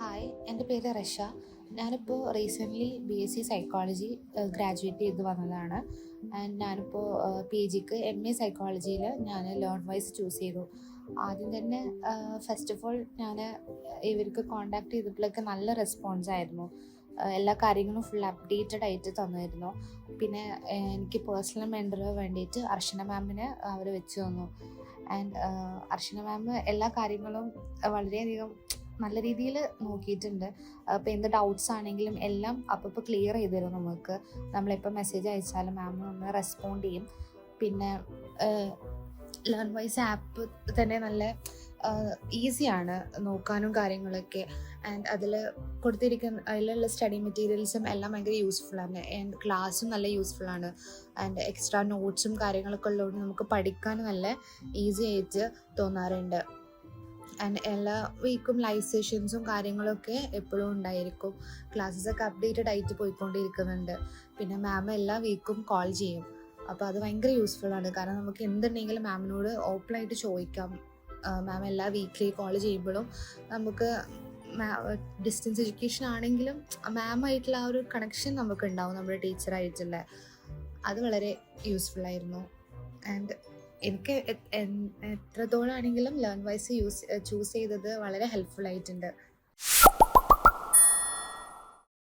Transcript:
Hi എന്റെ പേര് റഷ. ഞാനിപ്പോൾ recently B S C psychology graduate ചെയ്ത് വന്നതാണ്. ആൻഡ് ഞാനിപ്പോൾ പി ജിക്ക് എം എ സൈക്കോളജിയിൽ ഞാൻ ലേൺ വൈസ് ചൂസ് ചെയ്തു. ആദ്യം തന്നെ ഫസ്റ്റ് ഓഫ് ഓൾ ഞാൻ ഇവർക്ക് കോണ്ടാക്ട് ചെയ്തപ്പോഴൊക്കെ നല്ല റെസ്പോൺസ് ആയിരുന്നു. എല്ലാ കാര്യങ്ങളും ഫുൾ അപ്ഡേറ്റഡ് ആയിട്ട് തന്നിരുന്നു പിന്നെ എനിക്ക് പേഴ്സണൽ മെന്റർ വേണ്ടിയിട്ട് അർച്ചന മാമിനെ അവർ വെച്ച് തന്നു. ആൻഡ് അർച്ചന മാം എല്ലാ കാര്യങ്ങളും വളരെയധികം നല്ല രീതിയിൽ നോക്കിയിട്ടുണ്ട്. അപ്പോൾ എന്ത് ഡൗട്ട്സ് ആണെങ്കിലും എല്ലാം അപ്പോൾ ക്ലിയർ ചെയ്ത് തരും നമുക്ക് നമ്മളിപ്പോൾ മെസ്സേജ് അയച്ചാലും മാം ഒന്ന് റെസ്പോണ്ട് ചെയ്യും. പിന്നെ ലേൺ വൈസ് ആപ്പ് തന്നെ നല്ല ഈസിയാണ് നോക്കാനും കാര്യങ്ങളൊക്കെ. ആൻഡ് അതിൽ കൊടുത്തിരിക്കുന്ന അതിലുള്ള സ്റ്റഡി മെറ്റീരിയൽസും എല്ലാം ഭയങ്കര ആണ്. ആൻഡ് ക്ലാസ്സും നല്ല യൂസ്ഫുൾ ആണ്. ആൻഡ് എക്സ്ട്രാ നോട്ട്സും കാര്യങ്ങളൊക്കെ ഉള്ളതുകൊണ്ട് നമുക്ക് പഠിക്കാൻ നല്ല ഈസി ആയിട്ട് തോന്നാറുണ്ട്. ആൻഡ് എല്ലാ വീക്കും ലൈവ് സെഷൻസും കാര്യങ്ങളൊക്കെ എപ്പോഴും ഉണ്ടായിരിക്കും. ക്ലാസ്സസ് ഒക്കെ അപ്ഡേറ്റഡ് ആയിട്ട് പോയിക്കൊണ്ടിരിക്കുന്നുണ്ട്. പിന്നെ മാം എല്ലാ വീക്കും കോൾ ചെയ്യും. അപ്പോൾ അത് ഭയങ്കര യൂസ്ഫുൾ ആണ്. കാരണം നമുക്ക് എന്തുണ്ടെങ്കിലും മാമിനോട് ഓപ്പണായിട്ട് ചോദിക്കാം. മാം എല്ലാ വീക്കിലി കോൾ ചെയ്യുമ്പോഴും നമുക്ക് ഡിസ്റ്റൻസ് എഡ്യൂക്കേഷൻ ആണെങ്കിലും മാമായിട്ടുള്ള ആ ഒരു കണക്ഷൻ നമുക്ക് ഉണ്ടാവും. നമ്മുടെ ടീച്ചറായിട്ടുള്ള അത് വളരെ യൂസ്ഫുൾ ആയിരുന്നു. എനിക്ക് എത്രത്തോളാണെങ്കിലും ലേൺ വൈസ് യൂസ് ചൂസ് ചെയ്തത് വളരെ ഹെൽപ്ഫുൾ ആയിട്ടുണ്ട്.